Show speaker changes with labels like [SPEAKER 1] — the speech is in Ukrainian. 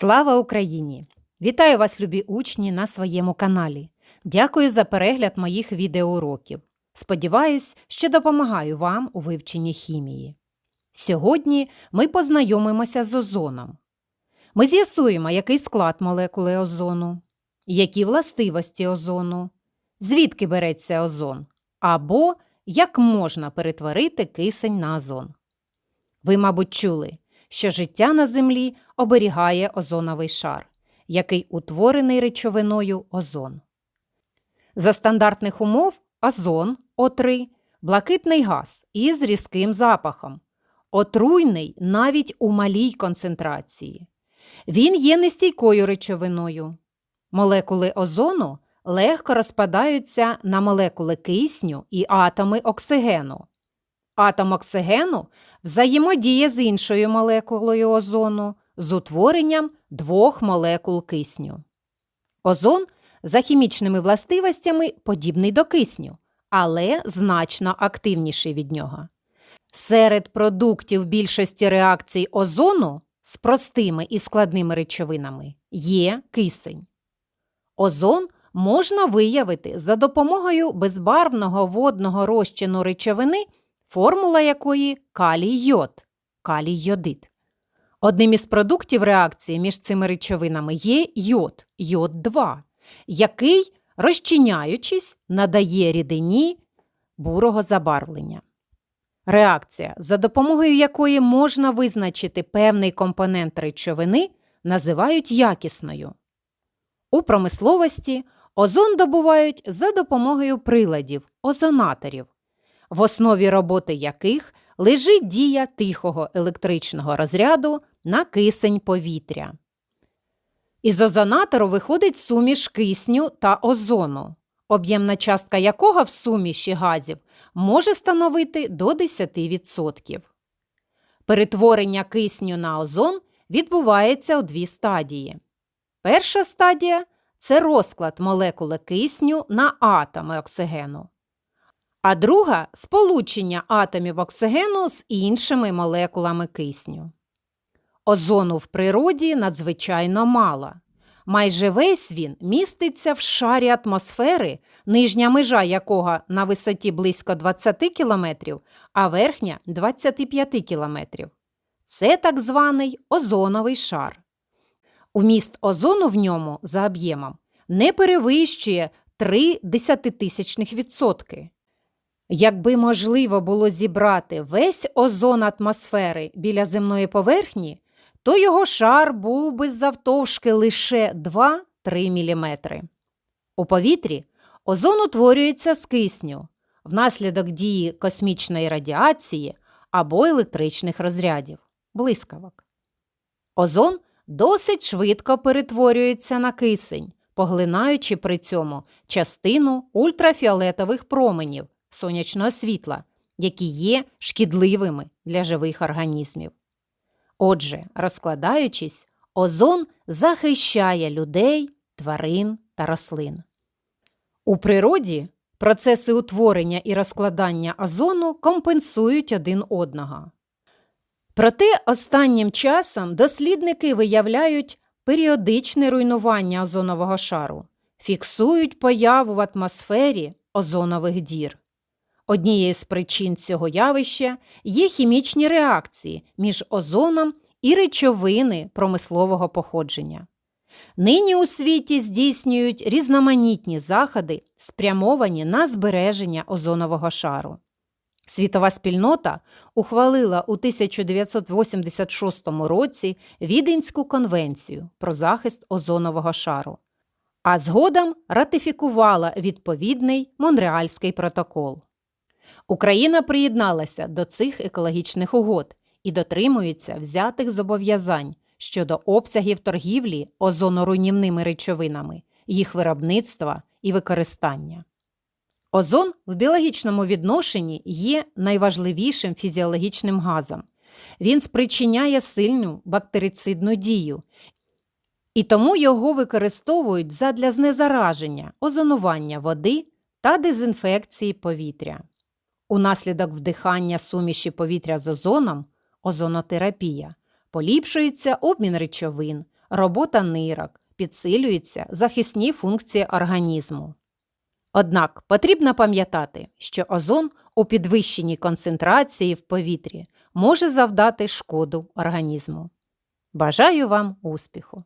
[SPEAKER 1] Слава Україні! Вітаю вас, любі учні, на своєму каналі. Дякую за перегляд моїх відеоуроків. Сподіваюсь, що допомагаю вам у вивченні хімії. Сьогодні ми познайомимося з озоном. Ми з'ясуємо, який склад молекули озону, які властивості озону, звідки береться озон, або як можна перетворити кисень на озон. Ви, мабуть, чули, що життя на Землі оберігає озоновий шар, який утворений речовиною озон. За стандартних умов озон О3 блакитний газ із різким запахом, отруйний навіть у малій концентрації. Він є нестійкою речовиною. Молекули озону легко розпадаються на молекули кисню і атоми оксигену. Атом оксигену взаємодіє з іншою молекулою озону з утворенням двох молекул кисню. Озон за хімічними властивостями подібний до кисню, але значно активніший від нього. Серед продуктів більшості реакцій озону з простими і складними речовинами є кисень. Озон можна виявити за допомогою безбарвного водного розчину речовини, формула якої калій йод, калій йодид. Одним із продуктів реакції між цими речовинами є йод, йод 2, який, розчиняючись, надає рідині бурого забарвлення. Реакція, за допомогою якої можна визначити певний компонент речовини, називають якісною. У промисловості озон добувають за допомогою приладів, озонаторів, в основі роботи яких лежить дія тихого електричного розряду на кисень повітря. Із озонатору виходить суміш кисню та озону, об'ємна частка якого в суміші газів може становити до 10%. Перетворення кисню на озон відбувається у дві стадії. Перша стадія це розклад молекули кисню на атоми оксигену. А друга сполучення атомів оксигену з іншими молекулами кисню. Озону в природі надзвичайно мало. Майже весь він міститься в шарі атмосфери, нижня межа якого на висоті близько 20 км, а верхня 25 км. Це так званий озоновий шар. Уміст озону в ньому за об'ємом не перевищує 3 десятитисячних відсотки. Якби можливо було зібрати весь озон атмосфери біля земної поверхні, то його шар був би завтовшки лише 2-3 мм. У повітрі озон утворюється з кисню внаслідок дії космічної радіації або електричних розрядів блискавок. Озон досить швидко перетворюється на кисень, поглинаючи при цьому частину ультрафіолетових променів сонячного світла, які є шкідливими для живих організмів. Отже, розкладаючись, озон захищає людей, тварин та рослин. У природі процеси утворення і розкладання озону компенсують один одного. Проте останнім часом дослідники виявляють періодичне руйнування озонового шару, фіксують появу в атмосфері озонових дір. Однією з причин цього явища є хімічні реакції між озоном і речовини промислового походження. Нині у світі здійснюють різноманітні заходи, спрямовані на збереження озонового шару. Світова спільнота ухвалила у 1986 році Віденську конвенцію про захист озонового шару, а згодом ратифікувала відповідний Монреальський протокол. Україна приєдналася до цих екологічних угод і дотримується взятих зобов'язань щодо обсягів торгівлі озоноруйнівними речовинами, їх виробництва і використання. Озон в біологічному відношенні є найважливішим фізіологічним газом. Він спричиняє сильну бактерицидну дію, і тому його використовують задля знезараження, озонування води та дезінфекції повітря. Унаслідок вдихання суміші повітря з озоном озонотерапія поліпшується обмін речовин, робота нирок, підсилюються захисні функції організму. Однак потрібно пам'ятати, що озон у підвищеній концентрації в повітрі може завдати шкоду організму. Бажаю вам успіху!